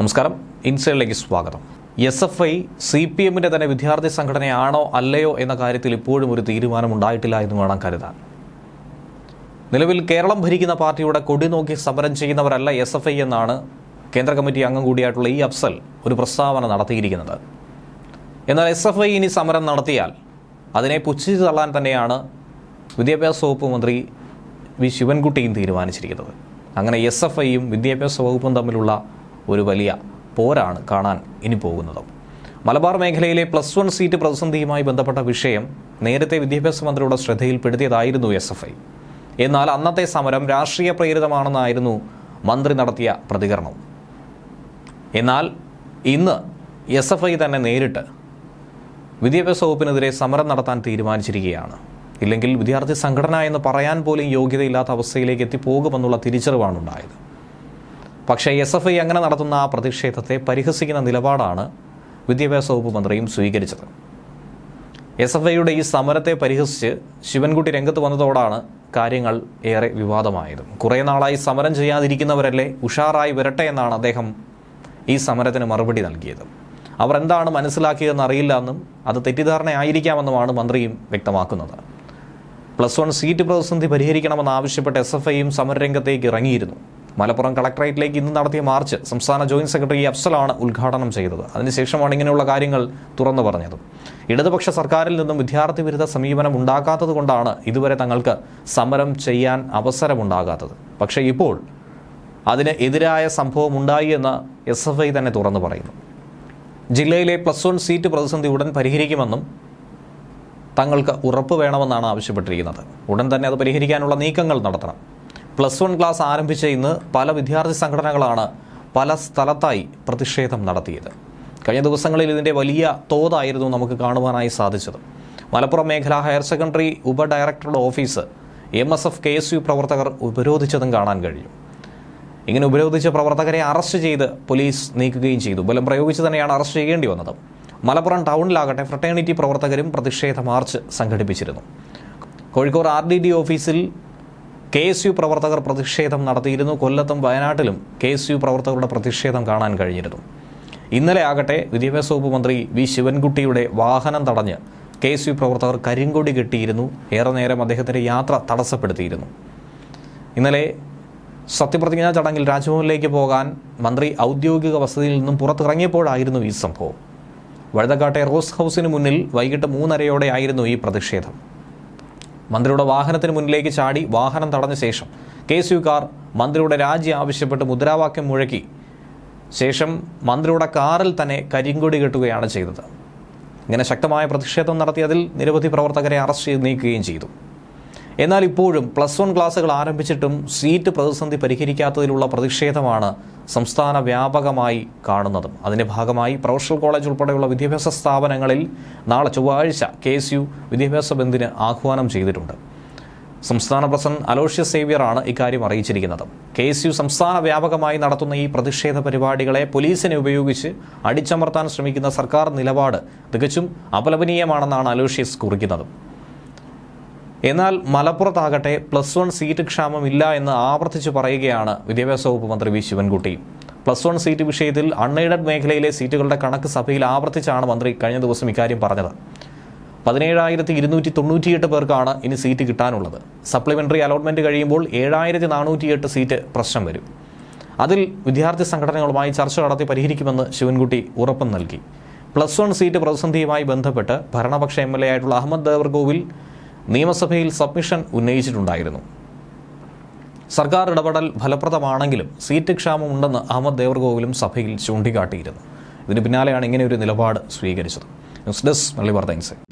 നമസ്കാരം. ഇൻസൈഡിലേക്ക് സ്വാഗതം. S F I C P എമ്മിന്റെ തന്നെ വിദ്യാർത്ഥി സംഘടനയാണോ അല്ലയോ എന്ന കാര്യത്തിൽ ഇപ്പോഴും ഒരു തീരുമാനം ഉണ്ടായിട്ടില്ല എന്ന് വേണം കരുതാൻ. നിലവിൽ കേരളം ഭരിക്കുന്ന പാർട്ടിയുടെ കൊടി നോക്കി സമരം ചെയ്യുന്നവരല്ല എസ് എഫ് ഐ എന്നാണ് കേന്ദ്ര കമ്മിറ്റി അംഗം കൂടിയായിട്ടുള്ള ഈ അഫ്സൽ ഒരു പ്രസ്താവന നടത്തിയിരിക്കുന്നത്. എന്നാൽ എസ് എഫ് ഐ ഇനി സമരം നടത്തിയാൽ അതിനെ പുച്ഛിച്ചു തള്ളാൻ തന്നെയാണ് വിദ്യാഭ്യാസ വകുപ്പ് മന്ത്രി വി. ശിവൻകുട്ടിയും തീരുമാനിച്ചിരിക്കുന്നത്. അങ്ങനെ എസ് എഫ് ഐയും വിദ്യാഭ്യാസ വകുപ്പും തമ്മിലുള്ള ഒരു വലിയ പോരാണ് കാണാൻ ഇനി പോകുന്നത്. മലബാർ മേഖലയിലെ പ്ലസ് വൺ സീറ്റ് പ്രതിസന്ധിയുമായി ബന്ധപ്പെട്ട വിഷയം നേരത്തെ വിദ്യാഭ്യാസ മന്ത്രിയുടെ ശ്രദ്ധയിൽപ്പെടുത്തിയതായിരുന്നു എസ് എഫ് ഐ. എന്നാൽ അന്നത്തെ സമരം രാഷ്ട്രീയ പ്രേരിതമാണെന്നായിരുന്നു മന്ത്രി നടത്തിയ പ്രതികരണം. എന്നാൽ ഇന്ന് എസ് എഫ് ഐ തന്നെ നേരിട്ട് വിദ്യാഭ്യാസ വകുപ്പിനെതിരെ സമരം നടത്താൻ തീരുമാനിച്ചിരിക്കുകയാണ്. ഇല്ലെങ്കിൽ വിദ്യാർത്ഥി സംഘടന എന്ന് പറയാൻ പോലും യോഗ്യതയില്ലാത്ത അവസ്ഥയിലേക്ക് എത്തിപ്പോകുമെന്നുള്ള തിരിച്ചറിവാണ് ഉണ്ടായത് പക്ഷേ എസ് എഫ് ഐ അങ്ങനെ നടത്തുന്ന ആ പ്രതിഷേധത്തെ പരിഹസിക്കുന്ന നിലപാടാണ് വിദ്യാഭ്യാസ വകുപ്പ് മന്ത്രിയും സ്വീകരിച്ചത്. എസ് എഫ് ഐയുടെ ഈ സമരത്തെ പരിഹസിച്ച് ശിവൻകുട്ടി രംഗത്ത് വന്നതോടാണ് കാര്യങ്ങൾ ഏറെ വിവാദമായത്. കുറേ നാളായി സമരം ചെയ്യാതിരിക്കുന്നവരല്ലേ ഉഷാറായി വരട്ടെ എന്നാണ് അദ്ദേഹം ഈ സമരത്തിന് മറുപടി നൽകിയത്. അവർ എന്താണ് മനസ്സിലാക്കിയതെന്ന് അറിയില്ല എന്നും അത് തെറ്റിദ്ധാരണയായിരിക്കാമെന്നുമാണ് മന്ത്രിയും വ്യക്തമാക്കുന്നത്. പ്ലസ് വൺ സീറ്റ് പ്രതിസന്ധി പരിഹരിക്കണമെന്ന് ആവശ്യപ്പെട്ട് എസ് എഫ് ഐയും സമരരംഗത്തേക്ക് ഇറങ്ങിയിരുന്നു. മലപ്പുറം കളക്ടറേറ്റിലേക്ക് ഇന്ന് നടത്തിയ മാർച്ച് സംസ്ഥാന ജോയിന്റ് സെക്രട്ടറി അഫ്സലാണ് ഉദ്ഘാടനം ചെയ്തത്. അതിനുശേഷമാണ് ഇങ്ങനെയുള്ള കാര്യങ്ങൾ തുറന്നു പറഞ്ഞത്. ഇടതുപക്ഷ സർക്കാരിൽ നിന്നും വിദ്യാർത്ഥി വിരുദ്ധ സമീപനം ഉണ്ടാക്കാത്തത് കൊണ്ടാണ് ഇതുവരെ തങ്ങൾക്ക് സമരം ചെയ്യാൻ അവസരമുണ്ടാകാത്തത്. പക്ഷേ ഇപ്പോൾ അതിന് എതിരായ സംഭവം ഉണ്ടായി എന്ന് എസ് എഫ് ഐ തന്നെ തുറന്നു പറയുന്നു. ജില്ലയിലെ പ്ലസ് വൺ സീറ്റ് പ്രതിസന്ധി ഉടൻ പരിഹരിക്കുമെന്നും തങ്ങൾക്ക് ഉറപ്പ് വേണമെന്നാണ് ആവശ്യപ്പെട്ടിരിക്കുന്നത്. ഉടൻ തന്നെ അത് പരിഹരിക്കാനുള്ള നീക്കങ്ങൾ നടത്തണം. പ്ലസ് വൺ ക്ലാസ് ആരംഭിച്ച ഇന്ന് പല വിദ്യാർത്ഥി സംഘടനകളാണ് പല സ്ഥലത്തായി പ്രതിഷേധം നടത്തിയത്. കഴിഞ്ഞ ദിവസങ്ങളിൽ ഇതിന്റെ വലിയ തോതായിരുന്നു നമുക്ക് കാണുവാനായി സാധിച്ചത്. മലപ്പുറം മേഖല ഹയർ സെക്കൻഡറി ഉപ ഡയറക്ടറുടെ office M S F K S U പ്രവർത്തകർ ഉപരോധിച്ചതും കാണാൻ കഴിഞ്ഞു. ഇങ്ങനെ ഉപരോധിച്ച പ്രവർത്തകരെ അറസ്റ്റ് ചെയ്ത് പോലീസ് നീക്കുകയും ചെയ്തു. ബലം പ്രയോഗിച്ച് തന്നെയാണ് അറസ്റ്റ് ചെയ്യേണ്ടി വന്നത്. മലപ്പുറം ടൗണിലാകട്ടെ ഫ്രട്ടേണിറ്റി പ്രവർത്തകരും പ്രതിഷേധ മാർച്ച് സംഘടിപ്പിച്ചിരുന്നു. കോഴിക്കോട് ആർ ഡി ഡി ഓഫീസിൽ കെ എസ് യു പ്രവർത്തകർ പ്രതിഷേധം നടത്തിയിരുന്നു. കൊല്ലത്തും വയനാട്ടിലും കെ എസ് യു പ്രവർത്തകരുടെ പ്രതിഷേധം കാണാൻ കഴിഞ്ഞിരുന്നു. ഇന്നലെ ആകട്ടെ വിദ്യാഭ്യാസ വകുപ്പ് മന്ത്രി വി ശിവൻകുട്ടിയുടെ വാഹനം തടഞ്ഞ് കെ എസ് യു പ്രവർത്തകർ കരിങ്കൊടി കെട്ടിയിരുന്നു. ഏറെ നേരം അദ്ദേഹത്തിന്റെ യാത്ര തടസ്സപ്പെടുത്തിയിരുന്നു. ഇന്നലെ സത്യപ്രതിജ്ഞാ ചടങ്ങിൽ രാജ്ഭവനിലേക്ക് പോകാൻ മന്ത്രി ഔദ്യോഗിക വസതിയിൽ നിന്നും പുറത്തിറങ്ങിയപ്പോഴായിരുന്നു ഈ സംഭവം. വഴുതക്കാട്ടെ റോസ് ഹൗസിന് മുന്നിൽ വൈകിട്ട് മൂന്നരയോടെ ആയിരുന്നു ഈ പ്രതിഷേധം. മന്ത്രിയുടെ വാഹനത്തിന് മുന്നിലേക്ക് ചാടി വാഹനം തടഞ്ഞ ശേഷം കെ എസ് യുക്കാർ മന്ത്രിയുടെ രാജി ആവശ്യപ്പെട്ട് മുദ്രാവാക്യം മുഴക്കി. ശേഷം മന്ത്രിയുടെ കാറിൽ തന്നെ കരിങ്കൊടി കെട്ടുകയാണ് ചെയ്തത്. ഇങ്ങനെ ശക്തമായ പ്രതിഷേധം നടത്തിയതിൽ നിരവധി പ്രവർത്തകരെ അറസ്റ്റ് ചെയ്ത് നീക്കുകയും ചെയ്തു. എന്നാൽ ഇപ്പോഴും പ്ലസ് വൺ ക്ലാസ്സുകൾ ആരംഭിച്ചിട്ടും സീറ്റ് പ്രതിസന്ധി പരിഹരിക്കാത്തതിലുള്ള പ്രതിഷേധമാണ് സംസ്ഥാന വ്യാപകമായി കാണുന്നത്. അതിന്റെ ഭാഗമായി പ്രൊഫഷണൽ കോളേജ് ഉൾപ്പെടെയുള്ള വിദ്യാഭ്യാസ സ്ഥാപനങ്ങളിൽ നാളെ ചൊവ്വാഴ്ച കെ എസ് യു വിദ്യാഭ്യാസ ബന്ദിന് ആഹ്വാനം ചെയ്തിട്ടുണ്ട്. സംസ്ഥാന പ്രസിഡന്റ് അലോഷ്യ സേവ്യറാണ് ഇക്കാര്യം അറിയിച്ചിരിക്കുന്നത്. കെ എസ് യു സംസ്ഥാന വ്യാപകമായി നടത്തുന്ന ഈ പ്രതിഷേധ പരിപാടികളെ പോലീസിനെ ഉപയോഗിച്ച് അടിച്ചമർത്താൻ ശ്രമിക്കുന്ന സർക്കാർ നിലപാട് തികച്ചും അപലപനീയമാണെന്നാണ് അലോഷ്യസ് കുറിക്കുന്നത്. എന്നാൽ മലപ്പുറത്താകട്ടെ പ്ലസ് വൺ സീറ്റ് ക്ഷാമമില്ല എന്ന് ആവർത്തിച്ച് പറയുകയാണ് വിദ്യാഭ്യാസ വകുപ്പ് മന്ത്രി V Sivankutty. Plus one seat വിഷയത്തിൽ അൺഎയ്ഡഡ് മേഖലയിലെ സീറ്റുകളുടെ കണക്ക് സഭയിൽ ആവർത്തിച്ചാണ് മന്ത്രി കഴിഞ്ഞ ദിവസം ഇക്കാര്യം പറഞ്ഞത്. പതിനേഴായിരത്തി ഇരുന്നൂറ്റി തൊണ്ണൂറ്റിയെട്ട് പേർക്കാണ് ഇനി സീറ്റ് കിട്ടാനുള്ളത്. സപ്ലിമെന്ററി അലോട്ട്മെന്റ് കഴിയുമ്പോൾ ഏഴായിരത്തി നാനൂറ്റിയെട്ട് സീറ്റ് പ്രശ്നം വരും. അതിൽ വിദ്യാർത്ഥി സംഘടനകളുമായി ചർച്ച നടത്തി പരിഹരിക്കുമെന്ന് ശിവൻകുട്ടി ഉറപ്പും നൽകി പ്ലസ് വൺ സീറ്റ് പ്രതിസന്ധിയുമായി ബന്ധപ്പെട്ട് ഭരണപക്ഷ എം എൽ എ ആയിട്ടുള്ള അഹമ്മദ് ദേവർകോവിൽ നിയമസഭയിൽ സബ്മിഷൻ ഉന്നയിച്ചിട്ടുണ്ടായിരുന്നു. സർക്കാർ ഇടപെടൽ ഫലപ്രദമാണെങ്കിലും സീറ്റ് ക്ഷാമമുണ്ടെന്ന് അഹമ്മദ് ദേവർഗോവിലും സഭയിൽ ചൂണ്ടിക്കാട്ടിയിരുന്നു. ഇതിന് പിന്നാലെയാണ് ഇങ്ങനെ ഒരു നിലപാട് സ്വീകരിച്ചത്. ന്യൂസ് ഡെസ്ക് മള്ളി ഇൻസൈറ്റ്.